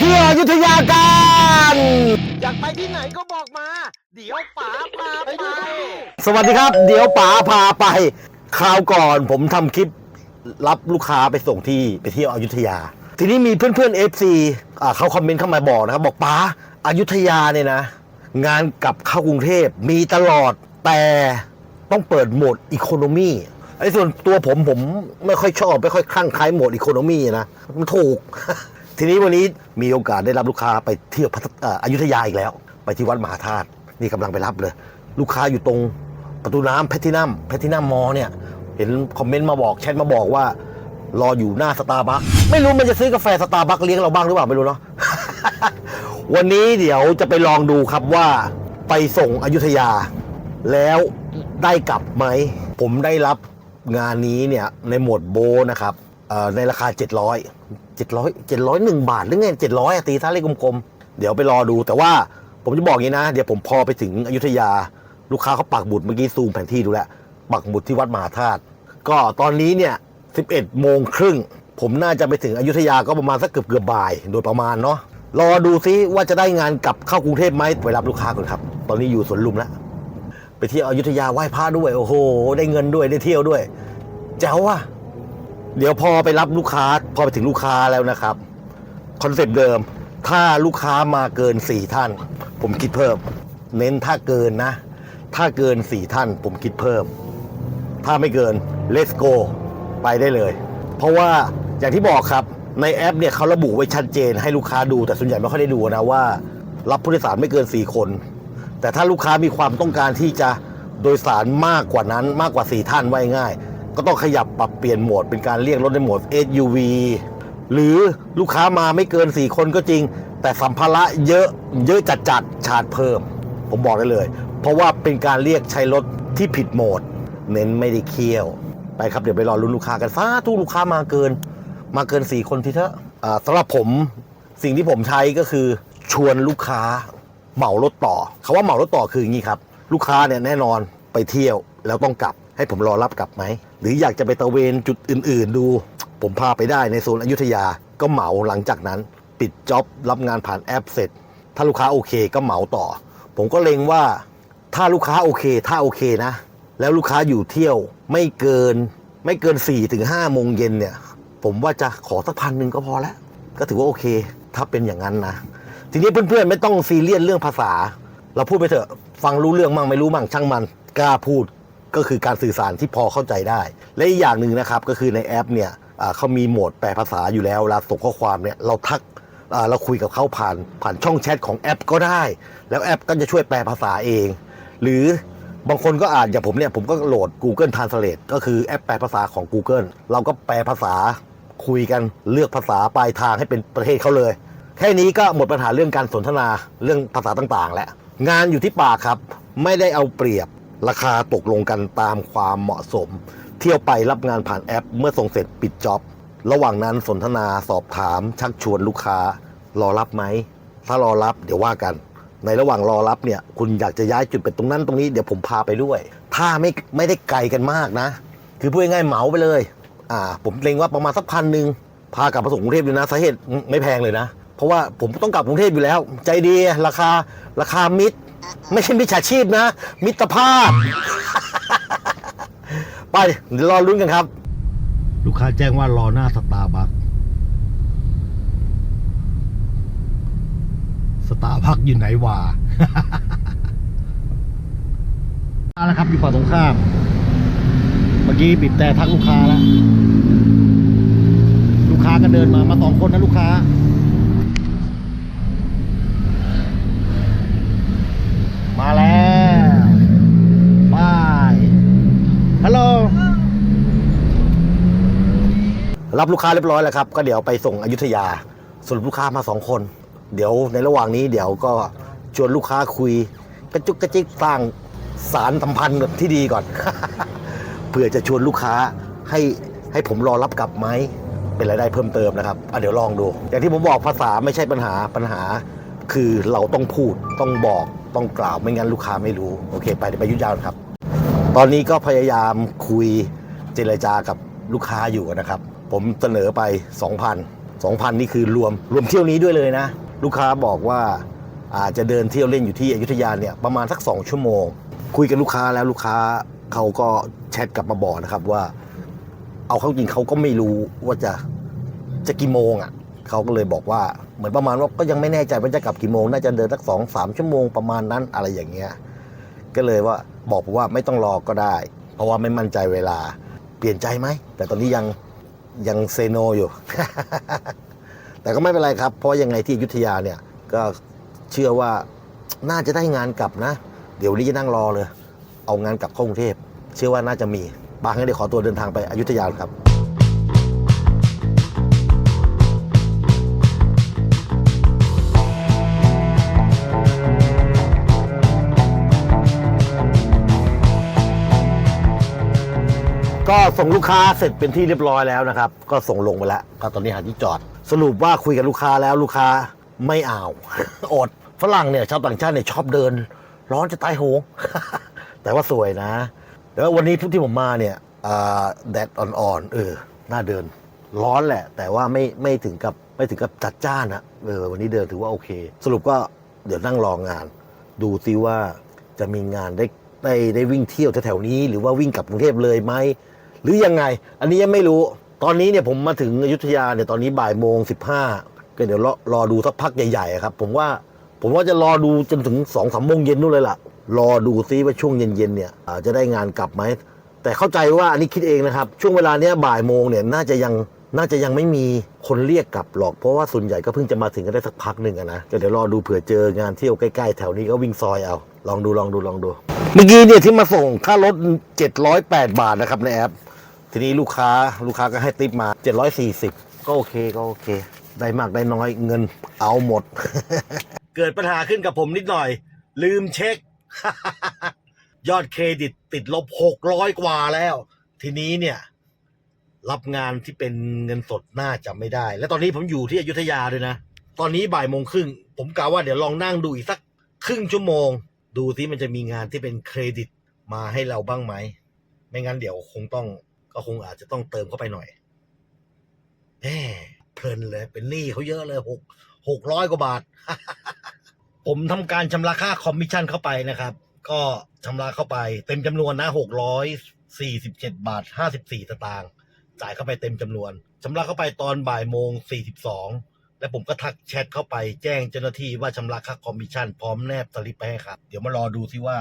เที่ยวอยุธยากันอยากไปที่ไหนก็บอกมา เดี๋ยวป๋าพาไป สวัสดีครับ เดี๋ยวป๋าพาไปคราวก่อนผมทำคลิปรับลูกค้าไปส่งที่ไปเที่ยวอยุธยา ทีนี้มีเพื่อนๆ FC อ่าเขาคอมเมนต์เข้ามาบอกนะครับ บอกป๋าอายุทยาเนี่ยนะ งานกลับเข้ากรุงเทพมีตลอดแต่ต้องเปิดโหมดอีโคโนมีไอ้ส่วนตัวผมผมไม่ค่อยชอบ ไม่ค่อยคลั่งไคล้โหมดอีโคโนมีนะ มันถูก ทีนี้วันนี้มีโอกาสได้รับลูกค้าไปเที่ยวพัทอยุธยาอีกแล้ว ไปที่วัดมหาธาตุนี่กำลังไปรับเลย ลูกค้าอยู่ตรงประตูน้ำแพทินัมแพทินัมมอเนี่ย เห็นคอมเมนต์มาบอกแชทมาบอกว่ารออยู่หน้าสตาร์บัคไม่รู้มันจะซื้อกาแฟสตาร์บัคเลี้ยงเราบ้างหรือเปล่าไม่รู้เนาะวันนี้เดี๋ยวจะไปลองดูครับว่าไปส่งอยุธยา แล้วได้กลับไหม ผมได้รับงานนี้เนี่ยในโหมดโบนะครับ ในราคา 700 700 701 บาท หรือไง 700อะตีท่าเลขกลมๆ เดี๋ยวไปรอดูแต่ว่าผมจะบอกอย่างนี้นะ เดี๋ยวผมพอไปถึงอยุธยา ลูกค้าเขาปักหมุดเมื่อกี้ซูมแผนที่ดูแล้วปักหมุดที่วัดมหาธาตุก็ตอนนี้เนี่ย 11 โมงครึ่ง ผมน่าจะไปถึงอยุธยาก็ประมาณสักเกือบเกือบบ่าย โดยประมาณเนาะรอดูซิว่าจะได้งานกลับเข้ากรุงเทพไหมไปรับลูกค้าก่อนครับ ตอนนี้อยู่สวนลุมแล้วไปเที่ยวอยุธยาไหว้พระด้วยโอ้โห ได้เงินด้วยได้เที่ยวด้วยเจ้าว่ะ เดี๋ยวพอไปรับลูกค้าพอไปถึงลูกค้าแล้วนะครับ คอนเซปต์เดิม ถ้าลูกค้ามาเกิน 4 ท่าน ผมคิดเพิ่ม เน้นถ้าเกินนะ ถ้าเกิน 4 ท่าน ผมคิดเพิ่ม ถ้าไม่เกิน let's go ไปได้เลย เพราะว่าอย่างที่บอกครับในแอปเนี่ยเขาระบุไว้ชัดเจนให้ลูกค้าดูแต่ส่วนใหญ่ไม่ค่อยได้ดูนะว่า รับผู้โดยสารไม่เกิน 4 คน แต่ถ้าลูกค้ามีความต้องการที่จะโดยสารมากกว่านั้นมากกว่า 4 ท่านไว้ง่าย ก็ต้องขยับปรับเปลี่ยนโหมดเป็นการเรียกรถในโหมด SUV หรือลูกค้ามาไม่เกิน 4 คนก็จริง แต่สัมภาระเยอะเยอะจัดจัดชาร์จเพิ่ม ผมบอกได้เลย เพราะว่าเป็นการเรียกใช้รถที่ผิดโหมด เน้นไม่ได้เคี่ยว ไปครับเดี๋ยวไปรอรุ้นลูกค้ากันฟ้าทุกลูกค้ามาเกิน มาเกิน 4 คนทีเถอะสำหรับผมสิ่งที่ผมใช้ก็คือชวนลูกค้าเหมารถต่อคาว่าเหมารถต่อคืออย่างนี้ครับ ลูกค้าเนี่ยแน่นอนไปเที่ยวแล้วต้องกลับ ให้ผมรอรับกลับไหม หรืออยากจะไปตะเวนจุดอื่น ๆ ดู ผมพาไปได้ในโซนอยุธยาก็เหมาหลังจากนั้น ปิดจ็อบรับงานผ่านแอปเสร็จ ถ้าลูกค้าโอเคก็เหมาต่อ ผมก็เล็งว่าถ้าลูกค้าโอเค ถ้าโอเคนะ แล้วลูกค้าอยู่เที่ยวไม่เกินไม่เกิน4ี่ถึงห้าโมงเย็นเนี่ย ผมว่าจะขอสักพันหนึ่งก็พอแล้ว ก็ถือว่าโอเค ถ้าเป็นอย่างนั้นนะ ทีนี้เพื่อนๆไม่ต้องซีเรียสเรื่องภาษา เราพูดไปเถอะ ฟังรู้เรื่องมั่งไม่รู้มั่งช่างมัน กล้าพูด ก็คือการสื่อสารที่พอเข้าใจได้ และอีกอย่างหนึ่งนะครับก็คือในแอปเนี่ยเขามีโหมดแปลภาษาอยู่แล้วเวลาส่งข้อความเนี่ยเราทักเราคุยกับเขาผ่านผ่านช่องแชทของแอปก็ได้ แล้วแอปก็จะช่วยแปลภาษาเอง หรือบางคนก็อ่านอย่างผมเนี่ยผมก็โหลด Google Translate ก็คือแอปแปลภาษาของ Google เราก็แปลภาษาคุยกันเลือกภาษาปลายทางให้เป็นประเทศเขาเลย แค่นี้ก็หมดปัญหาเรื่องการสนทนาเรื่องภาษาต่างๆ แล้วงานอยู่ที่ปากครับ ไม่ได้เอาเปรียบ ราคาตกลงกันตามความเหมาะสม เที่ยวไปรับงานผ่านแอป เมื่อส่งเสร็จปิดจ็อบ ระหว่างนั้นสนทนาสอบถาม ชักชวนลูกค้า รอรับไหม ถ้ารอรับเดี๋ยวว่ากัน ในระหว่างรอรับเนี่ย คุณอยากจะย้ายจุดไปตรงนั้นตรงนี้เดี๋ยวผมพาไปด้วย ถ้าไม่ไม่ได้ไกลกันมากนะ คือพูดง่ายๆเหมาไปเลย อ่า ผมเล็งว่าประมาณสักพันหนึ่งพากลับมาส่งกรุงเทพอยู่นะสาเหตุไม่แพงเลยนะ เพราะว่าผมต้องกลับกรุงเทพอยู่แล้ว ใจดีราคาราคามิตร ไม่ใช่มิจฉาชีพนะ มิตรภาพ ไปรอลุ้นกันครับ ลูกค้าแจ้งว่ารอหน้าสตาร์บัคสตาร์บัคอยู่ไหนวะมาแล้วครับอยู่ฝั่งตรงข้าม เมื่อกี้บีบแต่ทักลูกค้าแล้ว ลูกค้าก็เดินมามาสองคนนะลูกค้าแล้วบายฮัลโหล รับลูกค้าเรียบร้อยแล้วครับ ก็เดี๋ยวไปส่งอยุธยาสรุปลูกค้ามาสองคน เดี๋ยวในระหว่างนี้เดี๋ยวก็ชวนลูกค้าคุย กระจุกกระจิกสร้างสารสัมพันธ์ที่ดีก่อน เพื่อจะชวนลูกค้าให้ให้ผมรอรับกลับไหมเป็นรายได้เพิ่มเติมนะครับอะเดี๋ยวลองดู อย่างที่ผมบอกภาษาไม่ใช่ปัญหาปัญหา คือเราต้องพูดต้องบอกต้องกล่าวไม่งั้นลูกค้าไม่รู้โอเค ไปเดี๋ยวไปยุทธยาวครับ ตอนนี้ก็พยายามคุยเจรจากับลูกค้าอยู่นะครับ ผมเสนอไป 2,000 2,000 นี่คือรวมรวมเที่ยวนี้ด้วยเลยนะ ลูกค้าบอกว่าอาจจะเดินเที่ยวเล่นอยู่ที่อยุธยาเนี่ยประมาณสัก 2 ชั่วโมง คุยกับลูกค้าแล้วลูกค้าเขาก็แชทกลับมาบอกนะครับว่า เอาเข้าจริงเขาก็ไม่รู้ว่าจะจะกี่โมงอะเขาก็เลยบอกว่าเหมือนประมาณว่าก็ยังไม่แน่ใจว่าจะกลับกี่โมง น่าจะเดินสักสองสามชั่วโมงประมาณนั้นอะไรอย่างเงี้ยก็เลยว่าบอกผมว่าไม่ต้องรอก็ได้ เพราะว่าไม่มั่นใจเวลาเปลี่ยนใจไหมแต่ตอนนี้ยัง ยังเซโนอยู่ แต่ก็ไม่เป็นไรครับ เพราะยังไงที่อยุธยาเนี่ยก็เชื่อว่าน่าจะได้งานกลับนะ เดี๋ยวนี้จะนั่งรอเลย เอางานกลับเข้ากรุงเทพ เชื่อว่าน่าจะมี บางงั้นเดี๋ยวขอตัวเดินทางไปอยุธยาครับ ก็ส่งลูกค้าเสร็จเป็นที่เรียบร้อยแล้วนะครับ ก็ส่งลงไปแล้วก็ตอนนี้หาที่จอด สรุปว่าคุยกับลูกค้าแล้วลูกค้าไม่เอาอดฝรั่งเนี่ยชาวต่างชาติเนี่ยชอบเดิน ร้อนจะตายโหง แต่ว่าสวยนะ แล้ววันนี้ทุกที่ผมมาเนี่ยแดดอ่อนๆเออน่าเดิน ร้อนแหละ แต่ว่าไม่ไม่ถึงกับไม่ถึงกับจัดจ้านนะเออวันนี้เดินถือว่าโอเค สรุปก็เดี๋ยวนั่งรองาน ดูซิว่าจะมีงานได้ได้ได้วิ่งเที่ยวแถวๆนี้ หรือว่าวิ่งกลับกรุงเทพเลยไหม หรือยังไง อันนี้ยังไม่รู้ ตอนนี้เนี่ยผมมาถึงอยุธยาเนี่ยตอนนี้บ่ายโมงสิบห้าก็เดี๋ยวรอรอดูสักพักใหญ่ๆครับ ผมว่าผมว่าจะรอดูจนถึงสองสามโมงเย็นนู่นเลยล่ะ รอดูซิว่าช่วงเย็นๆเนี่ยจะได้งานกลับไหมแต่เข้าใจว่าอันนี้คิดเองนะครับ ช่วงเวลาเนี้ยบ่ายโมงเนี่ยน่าจะยังน่าจะยังไม่มีคนเรียกกลับหรอก เพราะว่าส่วนใหญ่ก็เพิ่งจะมาถึงกันได้สักพักหนึ่งอะนะก็เดี๋ยวรอดูเผื่อเจองานเที่ยวใกล้ๆ แถวนี้ก็วิ่งซอยเอา ลองดูลองดูลองดู เมื่อกี้เนี่ยที่มาส่งค่ารถ 708 บาทนะครับในแอป ทีนี้ลูกค้าลูกค้าก็ให้ติปมา 740 ก็โอเคก็โอเค ได้มากได้น้อยเงินเอาหมด เกิดปัญหาขึ้นกับผมนิดหน่อย ลืมเช็ค ยอดเครดิตติดลบ 600 กว่าแล้ว ทีนี้เนี่ย รับงานที่เป็นเงินสดน่าจะไม่ได้ และตอนนี้ผมอยู่ที่อยุธยาด้วยนะ ตอนนี้บ่ายโมงครึ่ง ผมกะว่าเดี๋ยวลองนั่งดูอีกสักครึ่งชั่วโมง ดูที่มันจะมีงานที่เป็นเครดิตมาให้เราบ้างไหม ไม่งั้นเดี๋ยวคงต้อง ก็คงอาจจะต้องเติมเข้าไปหน่อยแหมเพลินเลย เป็นหนี้เขาเยอะเลยหกหกร้อยกว่าบาท ผมทำการชำระค่าคอมมิชชั่นเข้าไปนะครับ ก็ชำระเข้าไป เต็มจำนวนนะหกร้อยสี่สิบเจ็ดบาทห้าสิบสี่สตางค์จ่ายเข้าไปเต็มจำนวนชำระเข้าไปตอนบ่ายโมงสี่สิบสองแล้วผมก็ทักแชทเข้าไปแจ้งเจ้าหน้าที่ว่าชำระค่าคอมมิชชั่นพร้อมแนบสลิปไปให้ครับ เดี๋ยวมารอดูซิว่า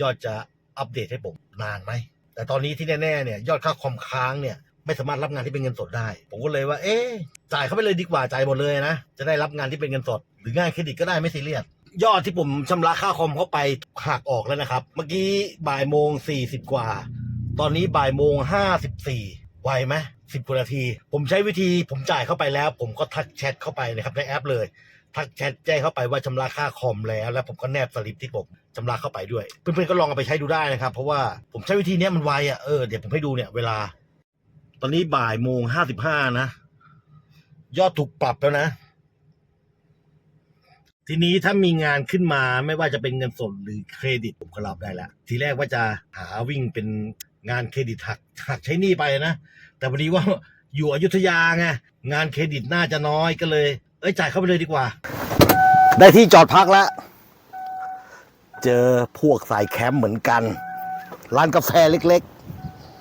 ยอดจะอัปเดตให้ผมนานไหม แต่ตอนนี้ที่แน่ๆเนี่ยยอดค่าคอมค้างเนี่ยไม่สามารถรับงานที่เป็นเงินสดได้ ผมก็เลยว่า เอ๊จ่ายเข้าไปเลยดีกว่าจ่ายหมดเลยนะ จะได้รับงานที่เป็นเงินสด หรืองานเครดิตก็ได้ไม่ซีเรียสยอดที่ผมชำระค่าคอมเข้าไปหักออกแล้วนะครับ เมื่อกี้บ่ายโมงสี่สิบกว่า ตอนนี้บ่ายโมงห้าสิบสี่ไวไหมสิบกว่านาที ผมใช้วิธีผมจ่ายเข้าไปแล้ว ผมก็ทักแชทเข้าไปนะครับในแอปเลย ทักแชทแจ้งเข้าไปว่าชำระค่าคอมแล้ว แล้วผมก็แนบสลิปที่ผม ชำระเข้าไปด้วย เพื่อนๆก็ลองเอาไปใช้ดูได้นะครับ เพราะว่าผมใช้วิธีนี้มันไวอะเออเดี๋ยวผมให้ดูเนี่ยเวลา ตอนนี้บ่ายโมงห้าสิบห้านะ ยอดถูกปรับแล้วนะ ทีนี้ถ้ามีงานขึ้นมาไม่ว่าจะเป็นเงินสดหรือเครดิตผมก็รับได้แล้วทีแรกว่าจะหาวิ่งเป็นงานเครดิตหักหักใช้หนี้ไปนะ แต่วันนี้ว่าอยู่อยุธยาไงงานเครดิตน่าจะน้อยก็เลย เอ้ยจ่ายเข้าไปเลยดีกว่า ได้ที่จอดพักแล้ว เจอพวกสายแคมป์เหมือนกัน ร้านกาแฟเล็ก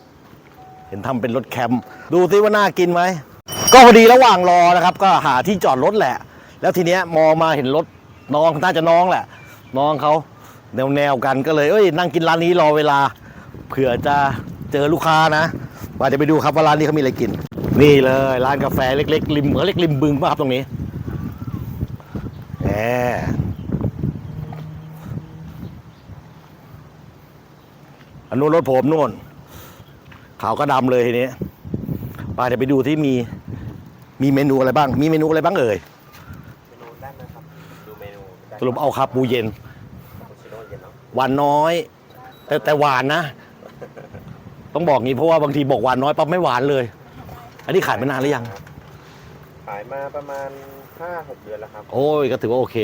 ๆ เห็นทำเป็นรถแคมป์ดูซิว่าน่ากินไหม ก็พอดีระหว่างรอนะครับ ก็หาที่จอดรถแหละ แล้วทีเนี้ยมองมาเห็นรถน้องน่าจะน้องแหละ น้องเขาแนวแนวๆกันก็เลยเอ้ยนั่งกินร้านนี้รอเวลาเผื่อจะเจอลูกค้านะว่าเดี๋ยวไปดูครับว่าร้านนี้เขามีอะไรกิน นี่เลยร้านกาแฟเล็กๆริมเขาเรียกริมบึงป่ะครับตรงนี้แหม นนู้นรถผมนู่นขาวก็ดำเลยทีนี้ไปเดี๋ยวไปดูที่มีมีเมนูอะไรบ้าง มีเมนูอะไรบ้างเอ่ยเมนูด้านนะครับดูเมนูได้สรุปเอาคาปูเย็นคาปูชิโน่เย็นเนาะหวานน้อย แต่แต่หวานนะ ต้องบอกงี้เพราะว่าบางทีบอกหวานน้อยปั๊บไม่หวานเลย อันนี้ขายมานานหรือยัง ขายมาประมาณ5-6เดือนแล้วครับ โอ้ยก็ถือว่าโอเค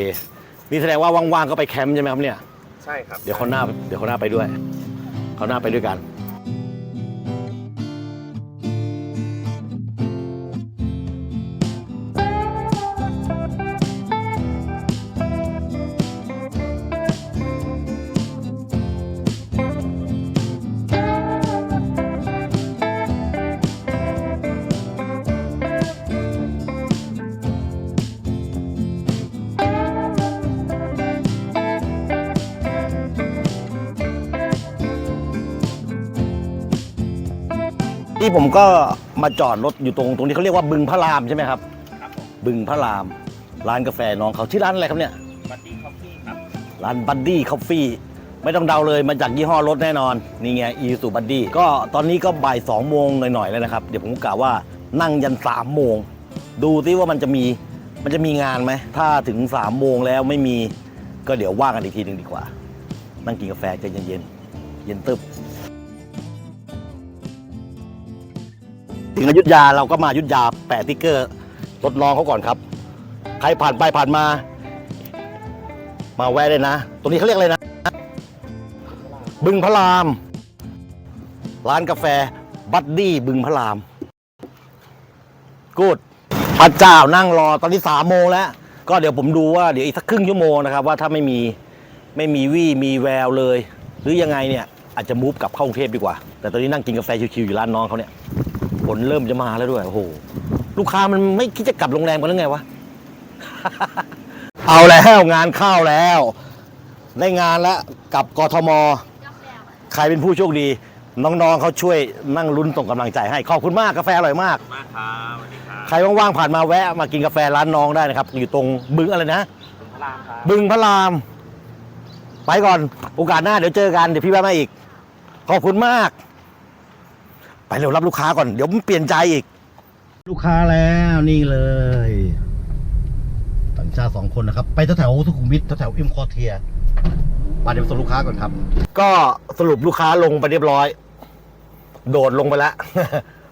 นี่แสดงว่าว่างๆก็ไปแคมป์ใช่ไหมครับเนี่ย ใช่ครับ เดี๋ยวเขาวหน้า เดี๋ยวเขาวหน้าไปด้วย เขาหน้าไปด้วยกัน ผมก็มาจอดรถอยู่ตรงตรงนี้เขาเรียกว่าบึงพระรามใช่ไหมครับ ครับผมบึงพระราม ร้านกาแฟน้องเขาชื่อร้านอะไรครับเนี่ย บัดดี้คอฟฟี่ครับ ร้านบัดดี้คอฟฟี่ไม่ต้องเดาเลยมาจากยี่ห้อรถแน่นอน นี่ไงอีซูบัดดี้ก็ตอนนี้ก็บ่ายสองโมงหน่อยๆแล้วนะครับ เดี๋ยวผมกล่าวว่านั่งยันสามโมง ดูซิว่ามันจะมีมันจะมีงานไหม ถ้าถึงสามโมงแล้วไม่มีก็เดี๋ยวว่ากันอีกทีหนึ่งดีกว่า นั่งกินกาแฟใจเย็นๆเย็นตึบ ถึงอยุธยาเราก็มาอยุธยาแปะติ๊กเกอร์รถน้องเขาก่อนครับ ใครผ่านไปผ่านมา มาแวะเลยนะ ตรงนี้เขาเรียกอะไรนะ บึงพระราม ร้านกาแฟบัดดี้บึงพระราม กูดพระเจ้านั่งรอตอนนี้สามโมงแล้ว ก็เดี๋ยวผมดูว่าเดี๋ยวอีกสักครึ่งชั่วโมงนะครับว่าถ้าไม่มีไม่มีวี่มีแววเลย หรือยังไงเนี่ยอาจจะมูฟกลับเข้ากรุงเทพดีกว่า แต่ตอนนี้นั่งกินกาแฟชิวๆอยู่ร้านน้องเขาเนี่ย ผลเริ่มจะมาแล้วด้วย โอ้โห ลูกค้ามันไม่คิดจะกลับโรงแรมกันหรือไงวะ เอาแล้วงานเข้าแล้ว ได้งานแล้วกับกทม ใครเป็นผู้โชคดี น้องๆเขาช่วยนั่งลุ้นส่งกำลังใจให้ ขอบคุณมากกาแฟอร่อยมาก มากครับสวัสดีครับใครว่างๆผ่านมาแวะมากินกาแฟร้านน้องได้นะครับ อยู่ตรงบึงอะไรนะคุณพระรามครับ บึงพระราม ไปก่อน โอกาสหน้าเดี๋ยวเจอกัน เดี๋ยวพี่แวะมาอีก ขอบคุณมากไป เร็วรับลูกค้าก่อน เดี๋ยวมันเปลี่ยนใจอีก ลูกค้าแล้วนี่เลยต่างชาติสองคนนะครับ ไปแถวๆสุขุมวิทแถวๆอิมคอเทียมาเดี๋ยวส่งลูกค้าก่อนครับ ก็สรุปลูกค้าลงไปเรียบร้อย โดดลงไปแล้ว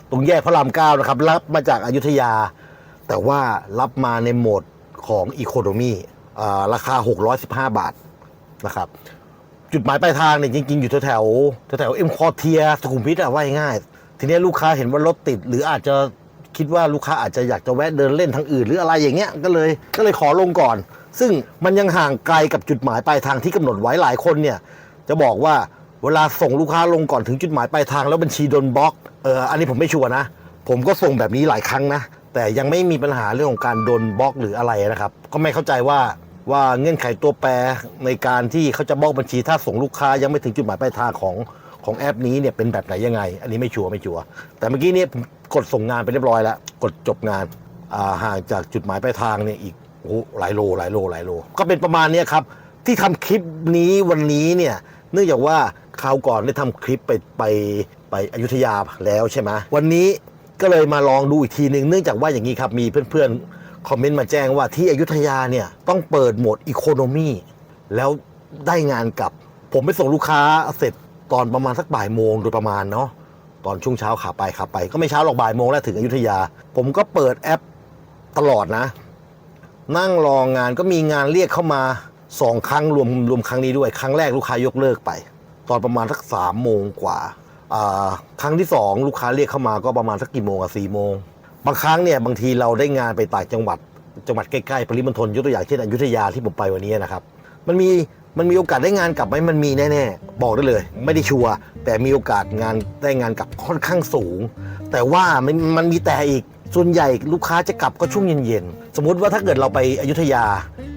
ตรงแยกพระรามเก้านะครับ รับมาจากอายุทยา แต่ว่ารับมาในโหมดของอีโคโนมีราคา 615 บาทนะครับ จุดหมายปลายทางเนี่ยจริง ๆ อยู่แถวๆแถวๆเอ็มคอเทียสุขุมวิทอะว่าง่ายๆ ทีนี้ลูกค้าเห็นว่ารถติด หรืออาจจะคิดว่าลูกค้าอาจจะอยากจะแวะเดินเล่นทางอื่น หรืออะไรอย่างเงี้ยก็เลยก็เลยขอลงก่อน ซึ่งมันยังห่างไกลกับจุดหมายปลายทางที่กำหนดไว้หลายคนเนี่ยจะบอกว่าเวลาส่งลูกค้าลงก่อนถึงจุดหมายปลายทางแล้วบัญชีโดนบล็อกเอออันนี้ผมไม่ชัวร์นะ ผมก็ส่งแบบนี้หลายครั้งนะ แต่ยังไม่มีปัญหาเรื่องของการโดนบล็อกหรืออะไรนะครับ ก็ไม่เข้าใจว่าว่าเงื่อนไขตัวแปรในการที่เขาจะบล็อกบัญชีถ้าส่งลูกค้ายังไม่ถึงจุดหมายปลายทางของ ของแอปนี้เนี่ยเป็นแบบไหนยังไง อันนี้ไม่ชัวร์ไม่ชัวร์แต่เมื่อกี้เนี่ยผมกดส่งงานไปเรียบร้อยแล้ว กดจบงานาห่างจากจุดหมายปลายทางเนี่ยอีกโอ้หลายโลหลายโลหลายโล ก็เป็นประมาณนี้ครับ ที่ทำคลิปนี้วันนี้เนี่ยเนื่องจากว่าคราวก่อนได้ทำคลิปไปไปไปอยุธยาแล้วใช่ไหมวันนี้ก็เลยมาลองดูอีกทีหนึ่งเนื่องจากว่าอย่างนี้ครับมีเพื่อนๆ คอมเมนต์มาแจ้งว่าที่อยุธยาเนี่ยต้องเปิดโหมดอีโคโนมีแล้วได้งานกลับ ผมไปส่งลูกค้าเสร็จ ตอนประมาณสักบ่ายโมงโดยประมาณเนาะตอนช่วงเช้าขาไปขาไป ก็ไม่เช้าหรอกบ่ายโมงแล้วถึงอยุธยา ผมก็เปิดแอปตลอดนะ นั่งรองงานก็มีงานเรียกเข้ามาสองครั้งรวมรวมครั้งนี้ด้วย ครั้งแรกลูกค้ายกเลิกไป ตอนประมาณสักสามโมงกว่าอ่าครั้งที่สองลูกค้าเรียกเข้ามาก็ประมาณสักกี่โมงอะสี่โมงบางครั้งเนี่ยบางทีเราได้งานไปต่างจังหวัดจังหวัดใกล้ๆปริมณฑลยกตัวอย่างเช่นอยุธยาที่ผมไปวันนี้นะครับ มันมี มันมีโอกาสได้งานกลับไหมมันมีแน่ๆบอกได้เลย ไม่ได้ชัวร์แต่มีโอกาสงานได้งานกลับค่อนข้างสูง แต่ว่ามันมันมีแต่อีกส่วนใหญ่ลูกค้าจะกลับก็ช่วงเย็นๆ สมมุติว่าถ้าเกิดเราไปอยุธยา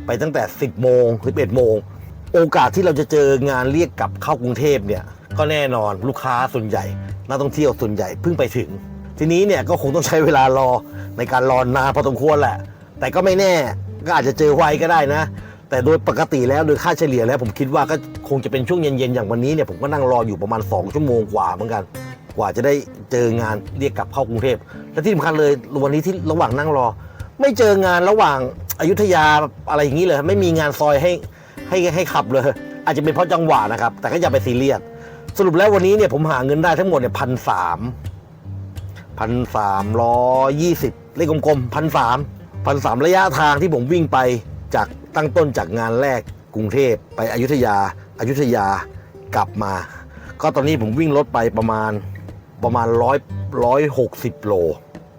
ไปตั้งแต่ 10 โมง11โมง โอกาสที่เราจะเจองานเรียกกลับเข้ากรุงเทพเนี่ยก็แน่นอนลูกค้าส่วนใหญ่นักท่องเที่ยวส่วนใหญ่เพิ่งไปถึง ทีนี้เนี่ยก็คงต้องใช้เวลารอในการรอนานพอสมควรแหละ แต่ก็ไม่แน่ก็อาจจะเจอไวก็ได้นะ แต่โดยปกติแล้วโดยค่าเฉลี่ยแล้ว ผมคิดว่าก็คงจะเป็นช่วงเย็นๆอย่างวันนี้เนี่ยผมก็นั่งรออยู่ประมาณ 2 ชั่วโมงกว่าเหมือนกัน กว่าจะได้เจองานเรียกกลับเข้ากรุงเทพและที่สำคัญเลยวันนี้ที่ระหว่างนั่งรอ ไม่เจองานระหว่างอายุธยาอะไรอย่างนี้เลย ไม่มีงานซอยให้ให้ให้ขับเลย อาจจะเป็นเพราะจังหวะนะครับ แต่ก็อย่าไปซีเรียสสรุปแล้ววันนี้เนี่ยผมหาเงินได้ทั้งหมดเนี่ยพันสามพันสามร้อยยี่สิบเลขกลมๆพันสามพันสามระยะทางที่ผมวิ่งไป จากตั้งต้นจากงานแรกกรุงเทพไปอยุธยาอายุธยากลับมา ก็ตอนนี้ผมวิ่งรถไปประมาณประมาณร้อยร้อยหกสิบโล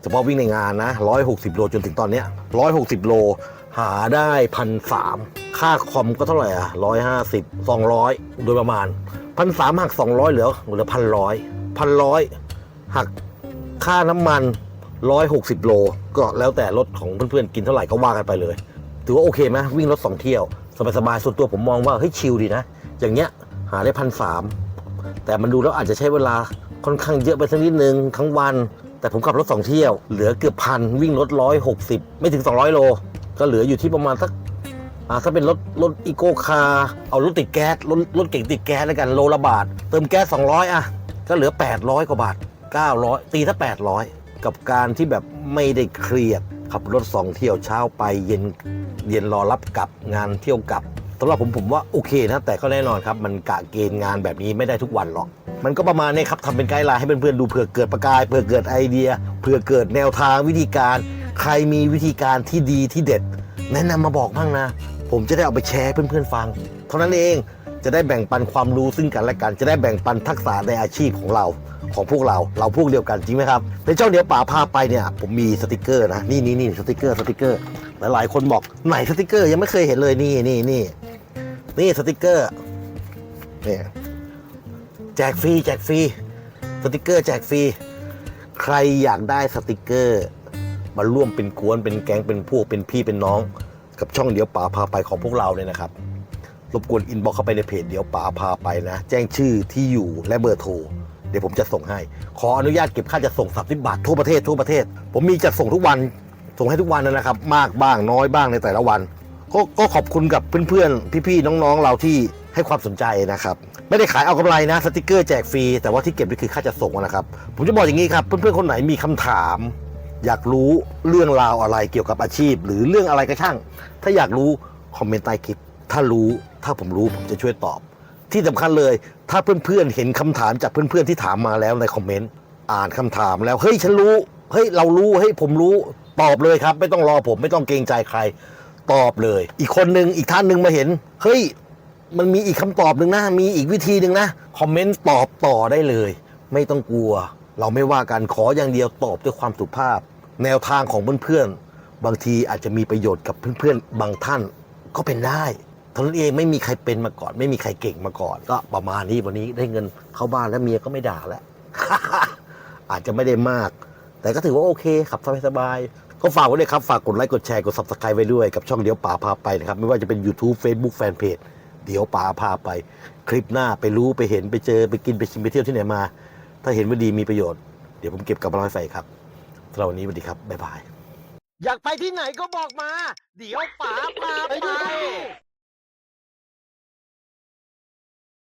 เฉพาะวิ่งในงานนะร้อยหกสิบโลจนถึงตอนเนี้ยร้อยหกสิบโลหาได้พันสามค่าคอมก็เท่าไหร่อะร้อยห้าสิบสองร้อยโดยประมาณพันสามหักสองร้อยเหลือเหลือพันร้อยพันร้อยหักค่าน้ำมันร้อยหกสิบโล ก็แล้วแต่รถของเพื่อนๆกินเท่าไหร่ก็ว่ากันไปเลย ถือว่าโอเคไหมวิ่งรถสองเที่ยว สบายๆส่วนตัวผมมองว่าเฮ้ยชิลดีนะ อย่างเงี้ยหาได้พันสามแต่มันดูแล้วอาจจะใช้เวลาค่อนข้างเยอะไปสักนิดนึงทั้งวัน แต่ผมขับรถสองเที่ยว เหลือเกือบพันวิ่งรถร้อยหกสิบไม่ถึง 200 โล ก็เหลืออยู่ที่ประมาณสักอ่าถ้าเป็นรถรถอีโก้คาร์เอารถติดแก๊สรถรถเก่งติดแก๊สแล้วกันโลละบาท เติมแก๊ส200 อะ ก็เหลือ 800 กว่าบาท 900 ตีถ้า800 กับการที่แบบไม่ได้เครียด ขับรถสองเที่ยวเช้าไปเย็นเย็นรอรับกลับงานเที่ยวกลับสำหรับผมผมว่าโอเคนะแต่ก็แน่นอนครับ มันกะเกณฑ์งานแบบนี้ไม่ได้ทุกวันหรอก มันก็ประมาณนี้ครับทำเป็นไกด์ไลน์ให้เพื่อนๆดูเผื่อเกิดประกายเผื่อเกิดไอเดียเผื่อเกิดแนวทางวิธีการ ใครมีวิธีการที่ดีที่เด็ด แนะนำมาบอกบ้างนะ ผมจะได้เอาไปแชร์เพื่อนๆฟัง เท่านั้นเองจะได้แบ่งปันความรู้ซึ่งกันและกัน จะได้แบ่งปันทักษะในอาชีพของเรา ของพวกเราเราพวกเดียวกันจริงไหมครับในเจ้าเดียวป่าพาไปเนี่ยผมมีสติกเกอร์นะนี่นี่นี่สติกเกอร์สติกเกอร์หลายๆคนบอกไหนสติกเกอร์ยังไม่เคยเห็นเลยนี่นี่นี่นี่สติกเกอร์เนี่ยแจกฟรีแจกฟรีสติกเกอร์แจกฟรีใครอยากได้สติกเกอร์มาร่วมเป็นกวนเป็นแก๊งเป็นพวกเป็นพี่เป็นน้อง กับช่องเดียวป่าพาไปของพวกเราเนี่ยนะครับรบกวนอินบ็อกเข้าไปในเพจเดียวป่าพาไปนะ แจ้งชื่อที่อยู่และเบอร์โทร ดี๋ยวผมจะส่งให้ ขออนุญาตเก็บค่าจะส่ง 30 บาททั่วประเทศทั่วประเทศ ผมมีจัดส่งทุกวัน ส่งให้ทุกวันนะครับ มากบ้างน้อยบ้างในแต่ละวัน ก็ก็ขอบคุณกับเพื่อนๆ พี่ๆ น้องๆ เราที่ให้ความสนใจนะครับ ไม่ได้ขายเอากำไรนะสติกเกอร์แจกฟรีแต่ว่าที่เก็บนี่คือค่าจะส่งนะครับ ผมจะบอกอย่างนี้ครับ เพื่อนๆ คนไหนมีคำถาม อยากรู้เรื่องราวอะไรเกี่ยวกับอาชีพ หรือเรื่องอะไรก็ช่าง ถ้าอยากรู้คอมเมนต์ใต้คลิป ถ้ารู้ถ้าผมรู้ผมจะช่วยตอบ ที่สำคัญเลย ถ้าเพื่อนๆเห็นคำถามจากเพื่อนๆที่ถามมาแล้วในคอมเมนต์อ่านคำถามแล้วเฮ้ยฉันรู้เฮ้ยเรารู้เฮ้ยผมรู้ตอบเลยครับ ไม่ต้องรอผมไม่ต้องเกรงใจใคร ตอบเลย อีกคนหนึ่งอีกท่านหนึ่งมาเห็นเฮ้ยมันมีอีกคำตอบหนึ่งนะ มีอีกวิธีหนึ่งนะคอมเมนต์ตอบต่อได้เลย ไม่ต้องกลัว เราไม่ว่ากันขออย่างเดียวตอบด้วยความสุภาพ แนวทางของเพื่อนๆบางทีอาจจะมีประโยชน์กับเพื่อนๆบางท่านก็เป็นได้ เท่านั้นเองไม่มีใครเป็นมาก่อน ไม่มีใครเก่งมาก่อน ก็ประมาณนี้วันนี้ได้เงินเข้าบ้านแล้วเมียก็ไม่ด่าแล้ว อาจจะไม่ได้มาก แต่ก็ถือว่าโอเคขับสบายๆก็ฝากไว้ด้วยครับ ฝากกดไลค์กดแชร์กด subscribe ไว้ด้วยกับช่องเดี๋ยวป่าพาไปนะครับ ไม่ว่าจะเป็น YouTube Facebook Fanpage เดี๋ยวป่าพาไป คลิปหน้าไปรู้ไปเห็นไปเจอไปกินไปชิมไปเที่ยวที่ไหนมา ถ้าเห็นว่าดีมีประโยชน์เดี๋ยวผมเก็บกลับมาเล่าให้ฟังอีกครับสำหรับวันนี้สวัสดีครับบ๊ายบายอยากไปที่ไหนก็บอกมา เดี๋ยวป๋าพาไป